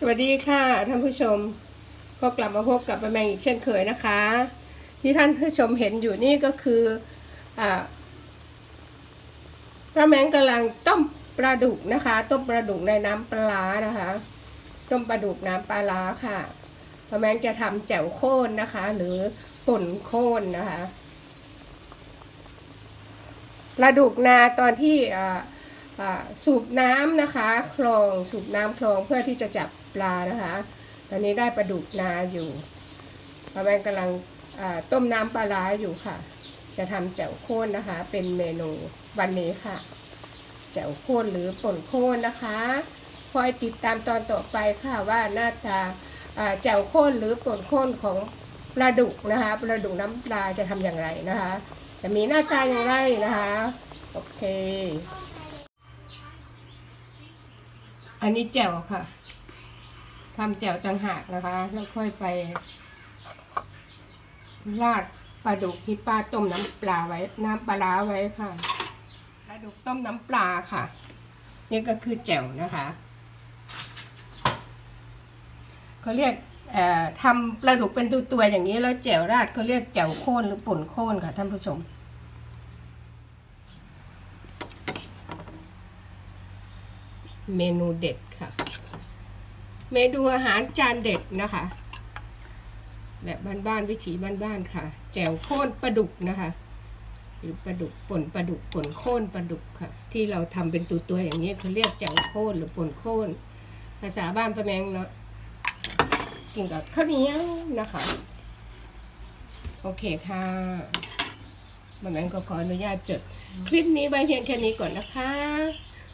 สวัสดีค่ะท่านผู้ชมก็กลับมาพบกับป้าแมงอีกเช่นเคยนะคะ ที่ท่านผู้ชมเห็นอยู่นี่ก็คืออ่าป้าแมงกำลังต้มปลาดุกนะคะ ต้มปลาดุกในน้ำปลานะคะ ต้มปลาดุกน้ำปลาร้าค่ะป้าแมงจะทำแจ่วโค่นนะคะ หรือป่นโค่นนะคะปลาดุกนาตอนที่อ่า สูบน้ำนะคะคลองสูบน้ำคลองเพื่อที่จะจับปลานะคะ ตอนนี้ได้ปลาดุกนาอยู่ป้าแมงกำลังต้มน้ำปลาร้าอยู่ค่ะ จะทำแจ่วโค่นนะคะ เป็นเมนูวันนี้ค่ะแจ่วโค่นหรือป่นโค่นนะคะคอยติดตามตอนต่อไปค่ะว่าหน้าตาอ่าแจ่วโค่นหรือป่นโค่นของปลาดุกนะคะปลาดุกน้ำปลาจะทำอย่างไรนะคะ จะมีหน้าตาอย่างไรนะคะ โอเค อันนี้แจ่วค่ะทำแจ่วต่างหากนะคะ แล้วค่อยไป ราดปลาดุกที่ป้าต้มน้ำปลาไว้ น้ำปลาร้าไว้ค่ะปลาดุกต้มน้ำปลาค่ะ นี่ก็คือแจ่วนะคะเขาเรียกทำปลาดุกเป็นตัวๆอย่างนี้แล้วแจ่วราดเขาเรียกแจ่วโค่นหรือป่นโค่นค่ะท่านผู้ชม เมนูเด็ดค่ะ เมนูอาหารจานเด็ดนะคะ แบบบ้านๆวิถีบ้านๆค่ะ แจ่วโค่นปลาดุกนะคะ หรือปลาดุกป่นปลาดุกป่นโค่นปลาดุกค่ะ ที่เราทำเป็นตัวตัวอย่างนี้เขาเรียกแจ่วโค่นหรือป่นโค่นภาษาบ้านป้าแมงเนาะกินกับข้าวเหนียวนะคะ โอเคค่ะป้าแมงก็ขออนุญาตจด คลิปนี้ไว้เพียงแค่นี้ก่อนนะคะ